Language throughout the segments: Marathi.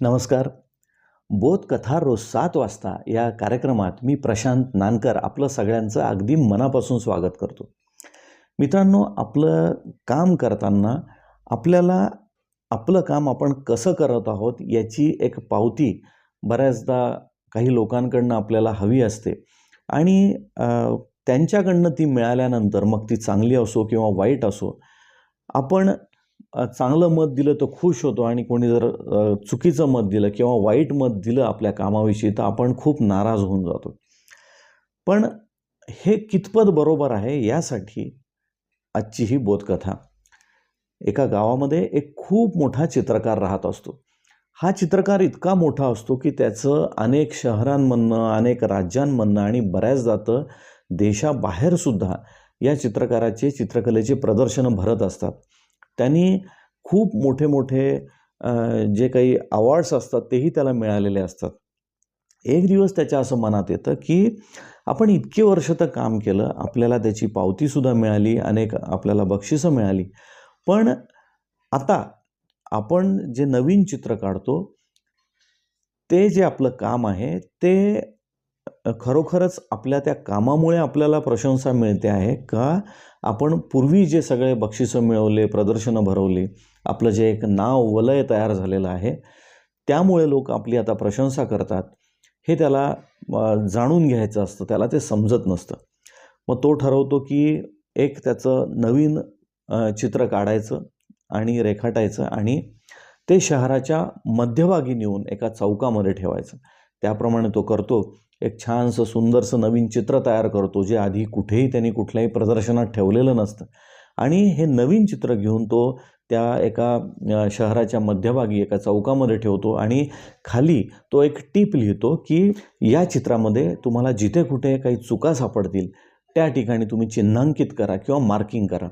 नमस्कार. बोधकथा रोज सात वाजता या कार्यक्रमात मी प्रशांत नानकर आपलं सगळ्यांचं अगदी मनापासून स्वागत करतो. मित्रांनो आपलं काम करताना आपल्याला आपलं काम आपण कसं करत आहोत याची एक पावती बऱ्याचदा काही लोकांकडनं आपल्याला हवी असते. आणि त्यांच्याकडनं ती मिळाल्यानंतर मग ती चांगली असो किंवा वाईट असो आपण चांगलं मत दिलं तर खुश होतो आणि कोणी जर चुकीचं मत दिलं किंवा वाईट मत दिलं आपल्या कामाविषयी तर आपण खूप नाराज होऊन जातो. पण हे कितपत बरोबर आहे यासाठी आजची ही बोधकथा. एका गावामध्ये एक खूप मोठा चित्रकार राहत असतो. हा चित्रकार इतका मोठा असतो की त्याचं अनेक शहरांमधनं अनेक राज्यांमधनं आणि बऱ्याचदा तर देशाबाहेरसुद्धा या चित्रकाराचे चित्रकलेचे प्रदर्शनं भरत असतात. त्यांनी खूप मोठे मोठे जे काही अवॉर्ड्स असतात तेही त्याला मिळालेले असतात. एक दिवस त्याच्या असं मनात येतं की आपण इतके वर्ष तर काम केलं आपल्याला त्याची पावतीसुद्धा मिळाली अनेक आपल्याला बक्षिसं मिळाली. पण आता आपण जे नवीन चित्र काढतो ते जे आपलं काम आहे ते खरोखरच आपल्या त्या कामामुळे आपल्याला प्रशंसा मिळते आहे का? आपण पूर्वी जे सगळे बक्षिसं मिळवले प्रदर्शनं भरवली आपलं जे एक नाव वलय तयार झालेलं आहे त्यामुळे लोक आपली आता प्रशंसा करतात हे त्याला जाणून घ्यायचं असतं त्याला ते समजत नसतं. मग तो ठरवतो की एक त्याचं नवीन चित्र काढायचं आणि रेखाटायचं आणि ते शहराच्या मध्यभागी नेऊन एका चौकामध्ये ठेवायचं. त्याप्रमाणे तो करतो. एक छानसं सुंदरसं नवीन चित्र तयार करतो जे आधी कुठेही त्यांनी कुठल्याही प्रदर्शनात ठेवलेलं नसतं. आणि हे नवीन चित्र घेऊन तो त्या एका शहराच्या मध्यभागी एका चौकामध्ये ठेवतो आणि खाली तो एक टीप लिहितो की या चित्रामध्ये तुम्हाला जिथे कुठे काही चुका सापडतील त्या ठिकाणी तुम्ही चिन्हांकित करा किंवा मार्किंग करा.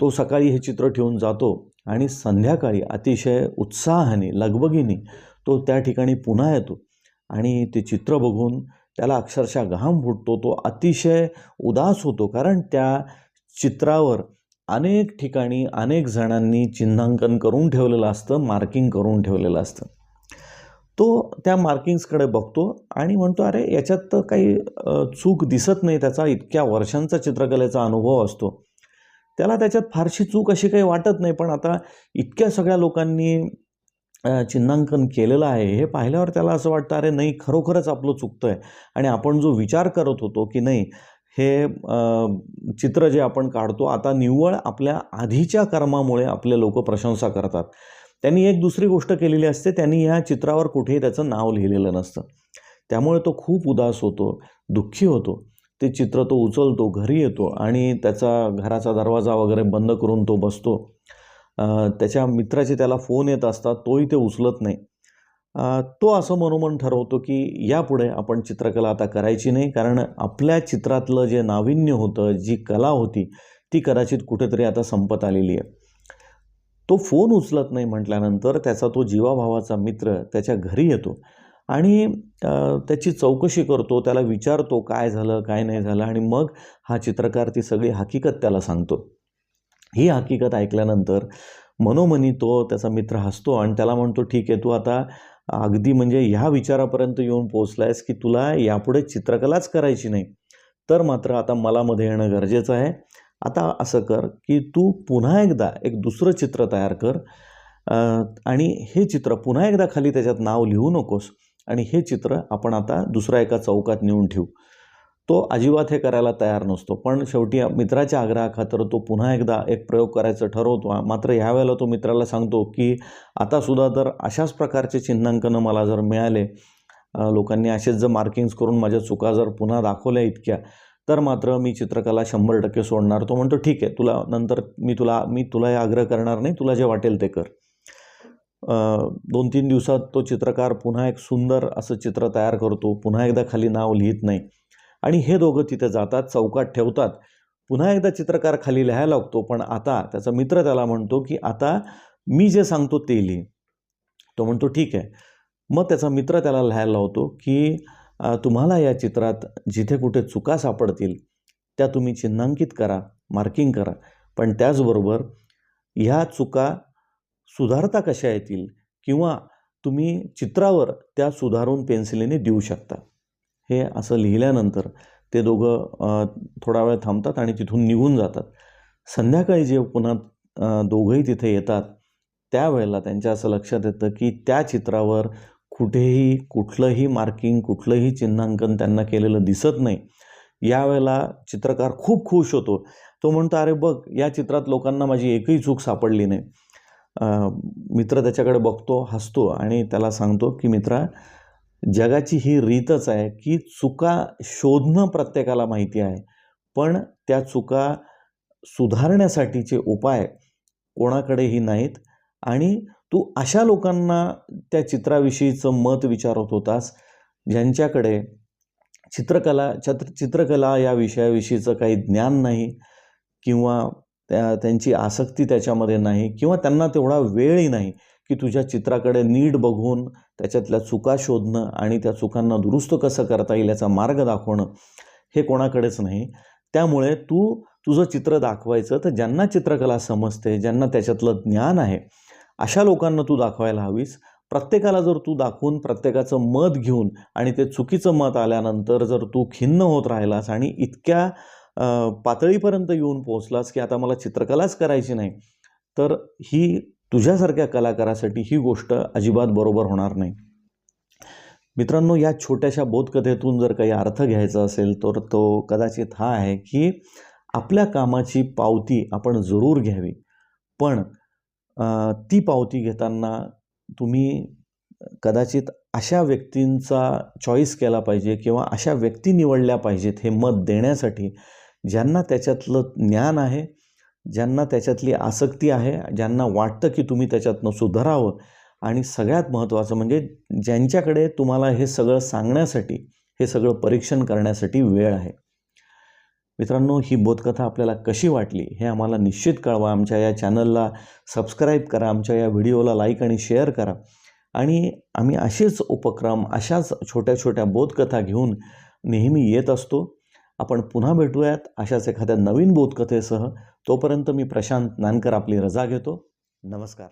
तो सकाळी हे चित्र ठेवून जातो आणि संध्याकाळी अतिशय उत्साहाने लगबगीने तो त्या ठिकाणी पुन्हा येतो. आणि ते चित्र बघून त्याला अक्षरशः घाम फुटतो. तो अतिशय उदास होतो कारण त्या चित्रावर अनेक ठिकाणी अनेक जणांनी चिन्हांकन करून ठेवलेलं असतं मार्किंग करून ठेवलेलं असतं. तो त्या मार्किंग्सकडे बघतो आणि म्हणतो अरे याच्यात तर काही चूक दिसत नाही त्याचा. इतक्या वर्षांचा चित्रकलेचा अनुभव असतो. त्याला त्याच्यात फारशी चूक अशी काही वाटत नाही पण आता इतक्या सगळ्या लोकांनी चिन्हांकन केलेलं आहे हे पाहिल्यावर त्याला असं वाटतं अरे नाही खरोखरच आपलं चुकतं आहे आणि आपण जो विचार करत होतो की नाही हे चित्र जे आपण काढतो आता निव्वळ आपल्या आधीच्या कर्मामुळे आपले लोक प्रशंसा करतात. त्यांनी एक दुसरी गोष्ट केलेली असते त्यांनी ह्या चित्रावर कुठेही त्याचं नाव लिहिलेलं नसतं. त्यामुळे तो खूप उदास होतो दुःखी होतो. ते चित्र तो उचलतो घरी येतो आणि त्याचा घराचा दरवाजा वगैरे बंद करून तो बसतो. त्याच्या मित्राचे त्याला फोन येत असतात तोही ते उचलत नाही. तो असं मनोमन ठरवतो की यापुढे आपण चित्रकला आता करायची नाही कारण आपल्या चित्रातलं जे नाविन्य होतं जी कला होती ती कदाचित कुठेतरी आता संपत आलेली आहे. तो फोन उचलत नाही म्हटल्यानंतर त्याचा तो जीवाभावाचा मित्र त्याच्या घरी येतो आणि त्याची चौकशी करतो त्याला विचारतो काय झालं काय नाही झालं आणि मग हा चित्रकार ती सगळी हकीकत त्याला सांगतो. ही हकीकत ऐकल्यानंतर मनोमनी तो त्याचा मित्र हसतो आणि त्याला म्हणतो ठीक आहे तू आता अगदी म्हणजे ह्या विचारापर्यंत येऊन पोचला आहेस की तुला यापुढे चित्रकलाच करायची नाही. तर मात्र आता मला मध्ये येणं गरजेचं आहे. आता असं कर की तू पुन्हा एकदा एक दुसरं चित्र तयार कर आणि हे चित्र पुन्हा एकदा खाली त्याच्यात नाव लिहू नकोस आणि हे चित्र आपण आता दुसऱ्या एका चौकात नेऊन ठेवू. तो अजिबात हे करायला तयार नसतो. पण शेवटी मित्राच्या आग्रहाखातर तो पुन्हा एकदा एक प्रयोग करायचं ठरवतो. मात्र ह्यावेळेला तो मित्राला सांगतो की आतासुद्धा जर अशाच प्रकारचे चिन्हांकनं मला जर मिळाले लोकांनी असेच जर मार्किंग्स करून माझ्या चुका जर पुन्हा दाखवल्या इतक्या तर मात्र मी चित्रकला शंभर टक्के सोडणार. तो म्हणतो ठीक आहे तुला नंतर मी तुला मी तुला हे आग्रह करणार नाही तुला जे वाटेल ते कर. दोन तीन दिवसात तो चित्रकार पुन्हा एक सुंदर असं चित्र तयार करतो. पुन्हा एकदा खाली नाव लिहित नाही. आणि हे दोघं तिथे जातात चौकात ठेवतात. पुन्हा एकदा चित्रकार खाली लिहायला लागतो पण आता त्याचा मित्र त्याला म्हणतो की आता मी जे सांगतो ते लिही. तो म्हणतो ठीक आहे. मग त्याचा मित्र त्याला लिहायला लावतो की तुम्हाला या चित्रात जिथे कुठे चुका सापडतील त्या तुम्ही चिन्हांकित करा मार्किंग करा. पण त्याचबरोबर ह्या चुका सुधारता कशा येतील किंवा तुम्ही चित्रावर त्या सुधारून पेन्सिलीने देऊ शकता. हे असं लिहिल्यानंतर ते दोघं थोडा वेळ थांबतात आणि तिथून निघून जातात. संध्याकाळी जे पुन्हा दोघंही तिथे येतात त्यावेळेला त्यांच्या असं लक्षात येतं की त्या चित्रावर कुठेही कुठलंही मार्किंग कुठलंही चिन्हांकन त्यांना केलेलं दिसत नाही. यावेळेला चित्रकार खूप खुश होतो. तो म्हणतो अरे बघ या चित्रात लोकांना माझी एकही चूक सापडली नाही. मित्र त्याच्याकडे बघतो हसतो आणि त्याला सांगतो की मित्रा जगाची ही रीतच आहे की चुका शोधणं प्रत्येकाला माहिती आहे पण त्या चुका सुधारण्यासाठीचे उपाय कोणाकडेही नाहीत. आणि तू अशा लोकांना त्या चित्राविषयीचं मत विचारत होतास ज्यांच्याकडे चित्रकला छत्र चित्रकला या विषयाविषयीचं काही ज्ञान नाही किंवा त्या त्यांची आसक्ती त्याच्यामध्ये नाही किंवा त्यांना तेवढा वेळही नाही की तुझ्या चित्राकडे नीट बघून त्याच्यातल्या चुका शोधणं आणि त्या चुकांना दुरुस्त कसं करता येईल याचा मार्ग दाखवणं हे कोणाकडेच नाही. त्यामुळे तू तुझं चित्र दाखवायचं तर ज्यांना चित्रकला समजते ज्यांना त्याच्यातलं ज्ञान आहे अशा लोकांना तू दाखवायला हवीस. प्रत्येकाला जर तू दाखवून प्रत्येकाचं मत घेऊन आणि ते चुकीचं मत आल्यानंतर जर तू खिन्न होत राहिलास आणि इतक्या पातळीपर्यंत येऊन पोहोचलास की आता मला चित्रकलाच करायची नाही तर ही तुझ्यासारख्या कलाकारासाठी ही गोष्ट अजिबात बरोबर होणार नाही. मित्रांनो या छोट्याशा बोधकथेतून जर काही अर्थ घ्यायचा असेल तर तो कदाचित हा आहे की आपल्या कामाची पावती आपण जरूर घ्यावी. पण ती पावती घेताना तुम्ही कदाचित अशा व्यक्तींचा चॉईस केला पाहिजे किंवा अशा व्यक्ती निवडल्या पाहिजेत हे मत देण्यासाठी ज्यांना त्याच्यातलं ज्ञान आहे ज्यांना त्याच्यातली आसक्ती आहे ज्यांना वाटतं की तुम्ही त्याच्यातनं सुधारावं. आणि सगळ्यात महत्त्वाचं म्हणजे ज्यांच्याकडे तुम्हाला हे सगळं सांगण्यासाठी हे सगळं परीक्षण करण्यासाठी वेळ आहे. मित्रांनो ही बोधकथा आपल्याला कशी वाटली हे आम्हाला निश्चित कळवा. आमच्या या चॅनलला सबस्क्राईब करा आमच्या या व्हिडिओला लाईक आणि शेअर करा. आणि आम्ही असेच उपक्रम अशाच छोट्या छोट्या बोधकथा घेऊन नेहमी येत असतो. आपण पुन्हा भेटूयात अशाच एखाद्या नवीन बोधकथेसह. तोपर्यंत मी प्रशांत नानकर आपली रजा घेतो. नमस्कार.